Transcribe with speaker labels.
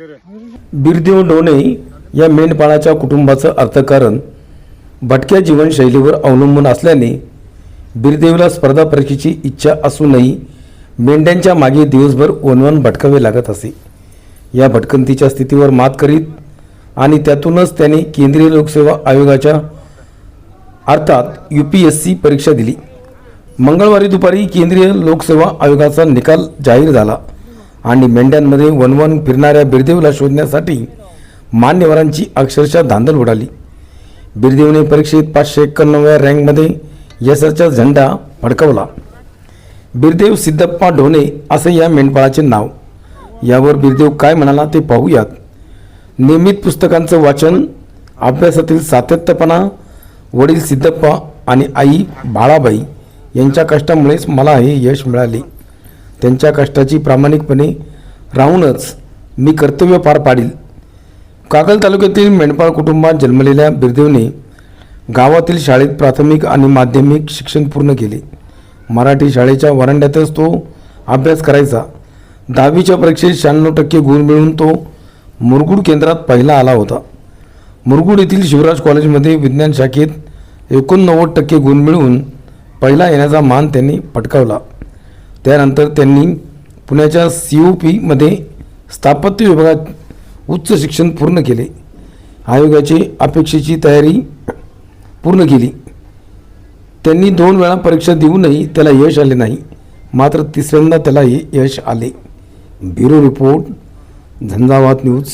Speaker 1: बिरदेव डोणे या मेंढपाळाच्या कुटुंबाचं अर्थकारण भटक्या जीवनशैलीवर अवलंबून असल्याने बिरदेवला स्पर्धा परीक्षेची इच्छा असूनही मेंढ्यांच्या मागे दिवसभर वनवन भटकावे लागत असे. या भटकंतीच्या स्थितीवर मात करीत आणि त्यातूनच त्याने केंद्रीय लोकसेवा आयोगाच्या अर्थात यू पी एस सी परीक्षा दिली. मंगळवारी दुपारी केंद्रीय लोकसेवा आयोगाचा निकाल जाहीर झाला. आणि मेंढ्यांमध्ये वनवन फिरणाऱ्या बिरदेवला शोधण्यासाठी मान्यवरांची अक्षरशः धांदल उडाली. बिरदेवने परीक्षेत पाचशे एक्क्याण्णव्या रँकमध्ये यशाचा झेंडा फडकवला. बिरदेव सिद्धप्पा ढोणे असे या मेंढपाळाचे नाव. यावर बिरदेव काय म्हणाला ते पाहूयात. नियमित पुस्तकांचं वाचन अभ्यासातील सातत्यपणा वडील सिद्धप्पा आणि आई बाळाबाई यांच्या कष्टामुळेच मला हे यश मिळाले. त्यांच्या कष्टाची प्रामाणिकपणे राहूनच मी कर्तव्य पार पाडील. कागल तालुक्यातील मेंढपाळ कुटुंबात जन्मलेल्या बिरदेवने गावातील शाळेत प्राथमिक आणि माध्यमिक शिक्षण पूर्ण केले. मराठी शाळेच्या वरांड्यातच तो अभ्यास करायचा. दहावीच्या परीक्षेत शहाण्णव टक्के गुण मिळवून तो मुरगुड केंद्रात पहिला आला होता. मुरगुड येथील शिवराज कॉलेजमध्ये विज्ञान शाखेत एकोणनव्वद टक्के गुण मिळवून पहिला येण्याचा मान त्यांनी पटकावला. त्यानंतर त्यांनी पुण्याच्या सी यू पीमध्ये स्थापत्य विभागात उच्च शिक्षण पूर्ण केले. आयोगाची अपेक्षेची तयारी पूर्ण केली. त्यांनी दोन वेळा परीक्षा देऊनही त्याला यश आले नाही. मात्र तिसऱ्यांदा त्याला हे यश आले. Bureau report Jhanjhavat news.